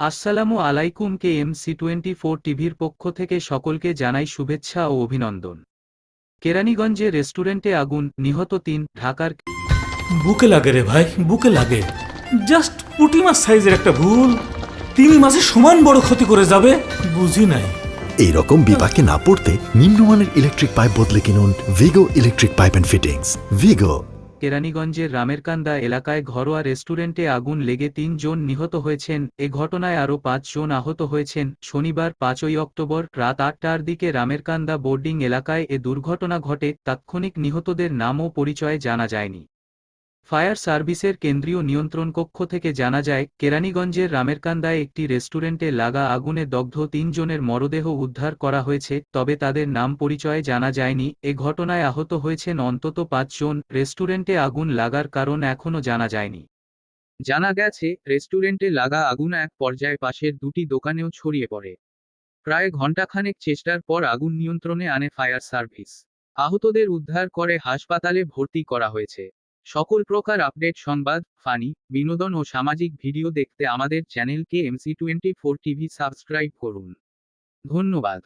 আসসালামু আলাইকুম K M C twenty four টিভির পক্ষ থেকে সকলকে জানাই শুভেচ্ছা ও অভিনন্দন। কেরানীগঞ্জে রেস্টুরেন্টে আগুন নিহত তিন ঢাকার বুকে লাগে রে ভাই বুকে লাগে। জাস্ট পুটি মাছ সাইজের একটা ভুল। তিন মাসে সমান বড় ক্ষতি করে যাবে বুঝি নাই। এই রকম বিপাকে না পড়তে নিম্নমানের ইলেকট্রিক পাইপ বদলে কিনুন Vigo electric pipe and fittings Vigo কেরানীগঞ্জের রামেরকান্দা এলাকায় ঘরোয়া রেস্টুরেন্টে আগুন লেগে তিন জন নিহত হয়েছেন। এ ঘটনায় আরও পাঁচ জন আহত হয়েছেন। শনিবার পাঁচই অক্টোবর রাত আটটার দিকে রামেরকান্দা বোর্ডিং এলাকায় এ দুর্ঘটনা ঘটে। তাৎক্ষণিক নিহতদের নাম ও পরিচয় জানা যায়নি। ফায়ার সার্ভিসের কেন্দ্রীয় নিয়ন্ত্রণ কক্ষ থেকে জানা যায়, কেরানীগঞ্জের রামেরকান্দায় একটি রেস্টুরেন্টে লাগা আগুনে দগ্ধ তিনজনের মরদেহ উদ্ধার করা হয়েছে, তবে তাদের নাম পরিচয় জানা যায়নি। এ ঘটনায় আহত হয়েছেন অন্তত পাঁচজন, রেস্টুরেন্টে আগুন লাগার কারণ এখনও জানা যায়নি। জানা গেছে, রেস্টুরেন্টে লাগা আগুন এক পর্যায়ে পাশের দুটি দোকানেও ছড়িয়ে পড়ে। প্রায় ঘণ্টাখানেক চেষ্টার পর আগুন নিয়ন্ত্রণে আনে ফায়ার সার্ভিস। আহতদের উদ্ধার করে হাসপাতালে ভর্তি করা হয়েছে। সকল প্রকার আপডেট সংবাদ, ফানি, বিনোদন ও সামাজিক ভিডিও দেখতে আমাদের চ্যানেলকে MC twenty four TV subscribe করুন। ধন্যবাদ।